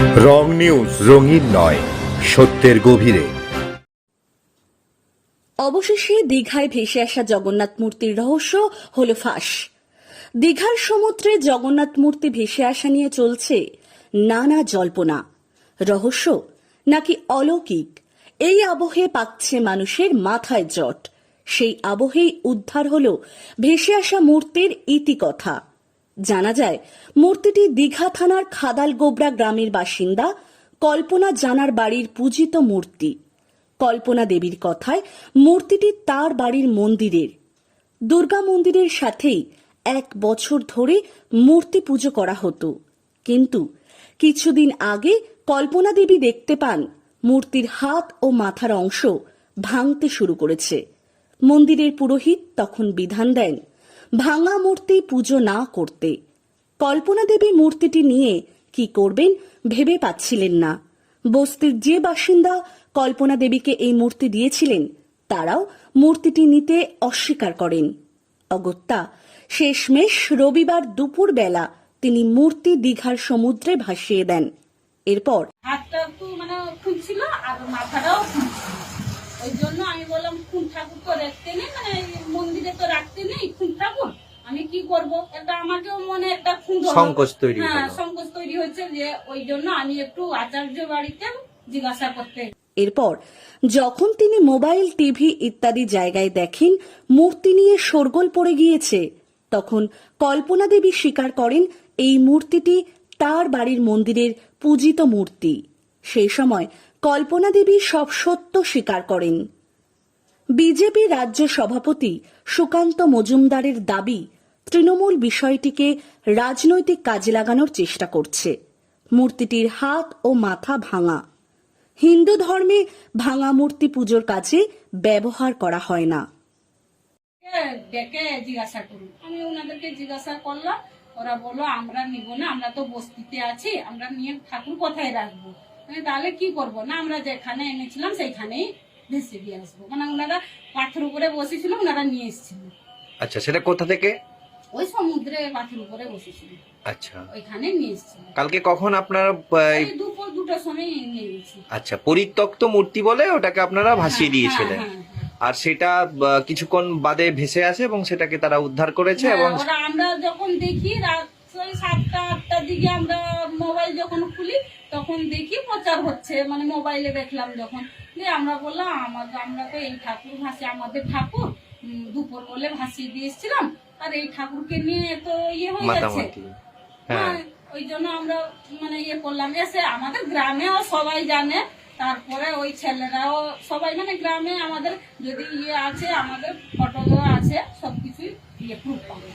রং news, রঙিন নয়, সত্যের গভীরে। অবশেষে দীঘায় ভেসে আসা জগন্নাথ মূর্তির রহস্য হল ফাঁস। দীঘার সমুদ্রে জগন্নাথ মূর্তি ভেসে আসা নিয়ে চলছে নানা জল্পনা। রহস্য নাকি অলৌকিক? এই আবহে পাচ্ছে মানুষের মাথায় জট। সেই আবহেই উদ্ধার হল ভেসে আসা মূর্তির ইতিকথা। জানা যায়, মূর্তিটি দীঘা থানার খাদালগোবরা গ্রামের বাসিন্দা, কল্পনা জানার বাড়ির পূজিত মূর্তি। কল্পনা দেবীর কথায়, মূর্তিটি তার বাড়ির মন্দিরের। দুর্গা মন্দিরের সাথেই এক বছর ধরে মূর্তি পুজো করা হতো। কিন্তু কিছুদিন আগে কল্পনা দেবী দেখতে পান, মূর্তির হাত ও মাথার অংশ ভাঙতে শুরু করেছে। মন্দিরের পুরোহিত তখন বিধান দেন ভাঙা মূর্তি পুজো না করতে। কল্পনা দেবী মূর্তিটি নিয়ে কি করবেন ভেবে পাচ্ছিলেন না। বস্তির যে বাসিন্দা কল্পনা দেবীকে এই মূর্তি দিয়েছিলেন, তারাও মূর্তিটি নিতে অস্বীকার করেন। অগত্যা শেষমেশ রবিবার দুপুরবেলা তিনি মূর্তি দীঘার সমুদ্রে ভাসিয়ে দেন। এরপর হাতটা মানে খুঁজছিল আর মাথাটাও আমি বললাম খুন ঠাকুর তো রাখতে নেই মানে মন্দিরে তো রাখতে নেই খুন ঠাকুর। আমি কি করব? এটা আমাকেও মনে একটা খুন সংকোচ তৈরি হ্যাঁ সংকোচ তৈরি হয়েছে যে ওই জন্য আমি একটু আচার্য বাড়িতে জিজ্ঞাসা করতে। এরপর যখন তিনি মোবাইল টিভি ইত্যাদি জায়গায় দেখেন মূর্তি নিয়ে শোরগোল পড়ে গিয়েছে তখন কল্পনা দেবী স্বীকার করেন এই মূর্তিটি তার বাড়ির মন্দিরের পূজিত মূর্তি। সেই সময় কল্পনা দেবী সব সত্য স্বীকার করেন। বিজেপি রাজ্য সভাপতি সুকান্ত মজুমদারের দাবি, তৃণমূল বিষয়টিকে রাজনৈতিক কাজে লাগানোর চেষ্টা করছে। মূর্তিটির হাত ও মাথা ভাঙা। হিন্দু ধর্মে ভাঙা মূর্তি পুজোর কাজে ব্যবহার করা হয় না। ডেকে- জিজ্ঞাসা করুন। আমি ওনাদেরকে জিজ্ঞাসা করলাম, ওরা বলল, আমরা নিব না, আমরা তো বস্তিতে আছি, আমরা নিয়ে ঠাকুর কোথায় রাখব? তাহলে কি করব? না, আমরা যেখানে এনেছিলাম, সেইখানেই ভেসে দিয়ে আসব। মানে ওনারা পাথর উপরে বসেছিল ওনারা নিয়ে এসেছিল। আচ্ছা সেটা কোথা থেকে? ওই সমুদ্রে পাথর উপরে বসেছিল। আচ্ছা। ওইখানে নিয়ে এসেছিল। কালকে কখন আপনারা এই দুপুর দুটোর সময় নিয়ে গেছি আচ্ছা পরিত্যক্ত মূর্তি বলে ওটাকে আপনারা ভাসিয়ে দিয়েছিলেন। হ্যাঁ, হ্যাঁ, হ্যাঁ। আর সেটা কিছুক্ষণ বাদে ভেসে আসে এবং সেটাকে তারা উদ্ধার করেছে হ্যাঁ, এবং আমরা যখন দেখি রাত ওই সাতটা আটটার দিকে আমরা মোবাইল যখন খুলি তখন দেখি প্রচার হচ্ছে। মানে মোবাইলে দেখলাম যখন। যে আমরা বললাম আমাদের আমরা তো এই ঠাকুর ভাসি আমাদের ঠাকুর। দুপুর বলে ভাসিয়ে দিয়ে এসেছিলাম। আর এই ঠাকুরকে নিয়ে তো ইয়ে হয়ে যাচ্ছে। হ্যাঁ। হ্যাঁ ওই জন্য আমরা মানে ইয়ে করলাম এসে আমাদের গ্রামেও সবাই জানে। তারপরে ওই ছেলেরাও সবাই মানে গ্রামে আমাদের যদি ইয়ে আছে আমাদের ফটো আছে সবকিছুই ইয়ে প্রুফ পাবে।